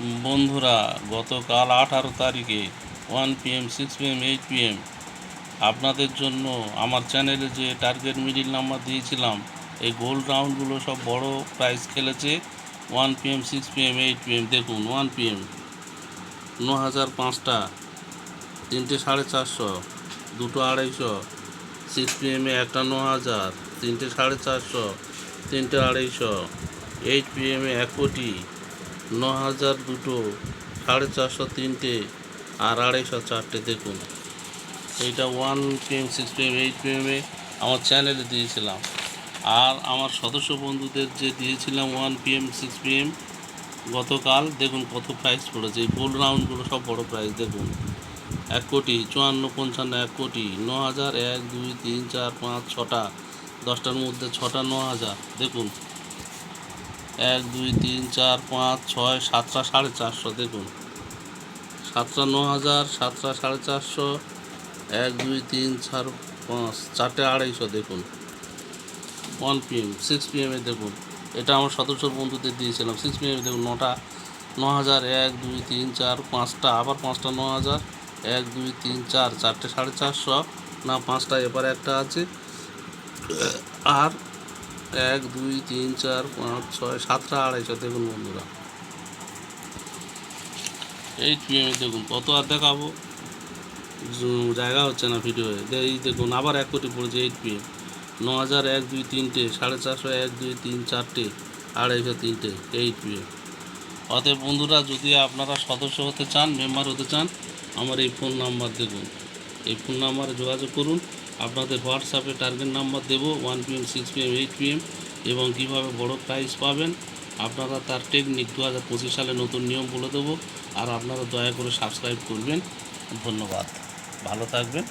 বন্ধুরা, গতকাল আঠারো তারিখে one PM six PM eight PM আপনাদের জন্য আমার চ্যানেলে যে টার্গেট মিডিল নাম্বার দিয়েছিলাম, এই গোল্ড রাউন্ডগুলো সব বড় প্রাইস খেলেছে one PM six PM eight PM দেখুন ওয়ান পিএম ন হাজার পাঁচটা, তিনটে সাড়ে চারশো, দুটো আড়াইশো সিক্স পিএমে একটা ন হাজার তিনটে সাড়ে চারশো, তিনটে আড়াইশো এইট পিএমে এক কোটি ন হাজার দুটো, সাড়ে চারশো তিনটে আর আড়াইশো চারটে দেখুন। এইটা one PM six PM eight পিএমে আমার চ্যানেলে দিয়েছিলাম। আর আমার সদস্য বন্ধুদের যে দিয়েছিলাম ওয়ান পিএম সিক্স পিএম গতকাল দেখুন কত প্রাইস পড়েছে। এই গোল্ড রাউন্ডগুলো সব বড় প্রাইস দেখুন। এক কোটি, চুয়ান্ন, পঞ্চান্ন, এক কোটি ন হাজার এক, দুই, তিন, চার, পাঁচ, ছটা, দশটার মধ্যে ছটা ন হাজার দেখুন। এক, দুই, তিন, চার, পাঁচ, ছয়, সাতটা সাড়ে চারশো, দেখুন। সাতটা ন হাজার, সাতটা সাড়ে চারশো, এক, দুই, তিন, চার, পাঁচ, চারটে আড়াইশো, দেখুন। ওয়ান পিএম সিক্স পিএমে দেখুন। এটা আমার সদস্য বন্ধুদের দিয়েছিলাম। সিক্স পিএমে দেখুন, নটা, ন হাজার, এক, দুই, তিন, চার, পাঁচটা, আবার পাঁচটা, ন হাজার, এক, দুই, তিন, চার, চারটে সাড়ে চারশো, না, পাঁচটা এবার একটা আছে। আর এক, দুই, তিন, চার, পাঁচ, ছয়, সাতটা আড়াইশো দেখুন বন্ধুরা। এইট পিএমে দেখুন, কত আর দেখাবো? জায়গা হচ্ছে না ভিডিওয়ে এই দেখুন, আবার এক কোটি পড়েছে এইট পিএম ন হাজার এক, দুই, তিনটে, সাড়ে চারশো এক, দুই, তিন, চারটে, আড়াইশো তিনটে এইট পিএম অতএব বন্ধুরা, যদি আপনারা সদস্য হতে চান মেম্বার হতে চান, আমার এই ফোন নাম্বার দেখুন। এই ফোন নাম্বারে যোগাযোগ করুন। আপনাদের হোয়াটসঅ্যাপে টার্গেট নাম্বার দেবো one PM six PM eight PM এবং কীভাবে বড় প্রাইজ পাবেন, আপনারা তার টেকনিক দু হাজার পঁচিশ সালে নতুন নিয়ম বলে দেবো, আর আপনারা দয়া করে সাবস্ক্রাইব করবেন। ধন্যবাদ। ভালো থাকবেন।